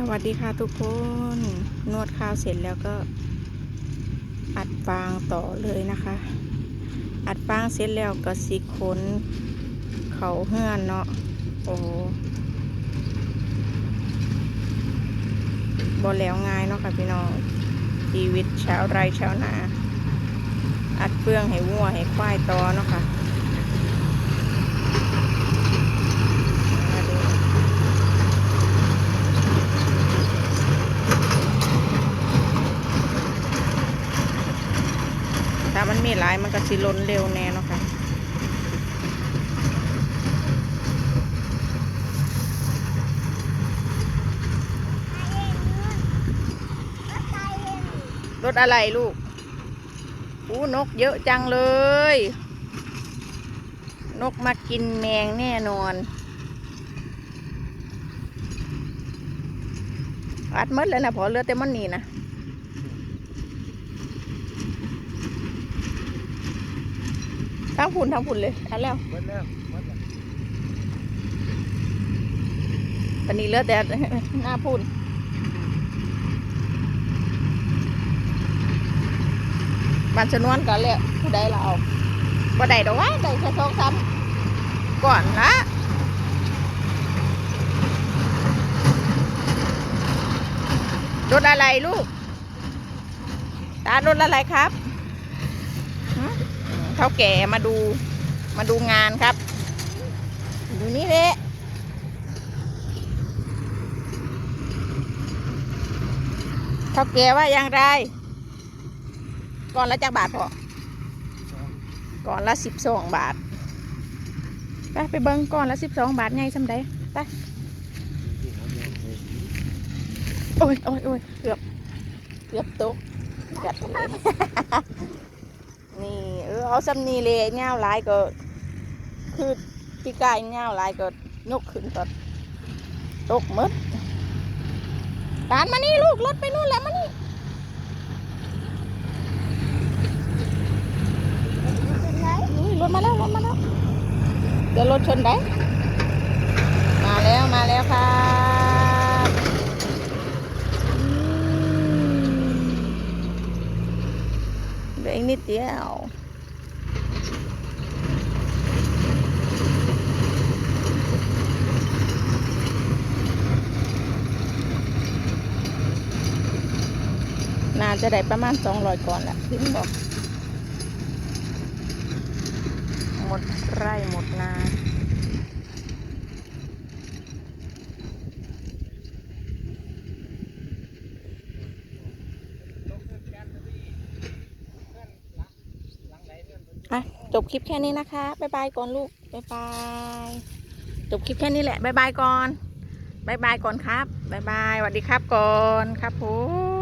สวัสดีค่ะทุกคน นวดข้าวเสร็จแล้วก็ อัดฟางต่อเลยนะคะ อัดฟางเสร็จแล้วก็สิขนเขาเฮือนเนาะโอ้บอแล้วง่ายเนาะค่ะพี่น้องชีวิตชาวไร่ชาวนา อัดเฟืองให้วัวให้ควายต่อเนาะค่ะมาดู ถ้ามันมีหลายมันก็สิล้นเร็วแน่เนาะค่ะรถอะไรลูกอู้นกเยอะจังเลย นกมากินแมงแน่นอน อัดมดเลยนะพอเลือแต่มันนี่นะ ทั้งพุ่นทั้งพุ่นเลยอันแล้วหมดแล้วหมดแล้วตอนนี้เหลือแต่หน้าพุ่นบันชนวนกันเลยผู้ใดเราเอาบ่ได้ดอกว่าได้แค่สองสามก่อนละรถอะไรลูกตารถอะไรครับหึ เท่าแก่มาดูมาดูงานครับ ดูนี่เลยเท่าแก่ว่าอย่างไร ก่อนละจักบาทพอก่อนละสิบสองบาท ไปไปเบิ้งก่อนละสิบสองบาทไงสำได้ไปโอ้ยโอ้ยโอ้ยเกือบ เกือบตกกัดเลยนี่ เอาซ้ำนี่เลยเงาหลายก็ คือพี่กายเงาหลายก็ยกขึ้นก็ตกหมดตานมานี่ลูกรถไปนู่นแล้วมานี่รถมาแล้วรถมาแล้วเดี๋ยวรถชนได้ มาแล้วมาแล้วครับอืมเหลืออีกนิดเดียว น่าจะได้ประมาณสองร้อยก่อนแหละพี่บอกหมดไร่หมดนาอะจบคลิปแค่นี้นะคะ บ๊ายบายก่อนลูก บ๊ายบาย จบคลิปแค่นี้แหละ บ๊ายบายก่อน บ๊ายบายก่อนครับ บ๊ายบายสวัสดีครับก่อนครับผม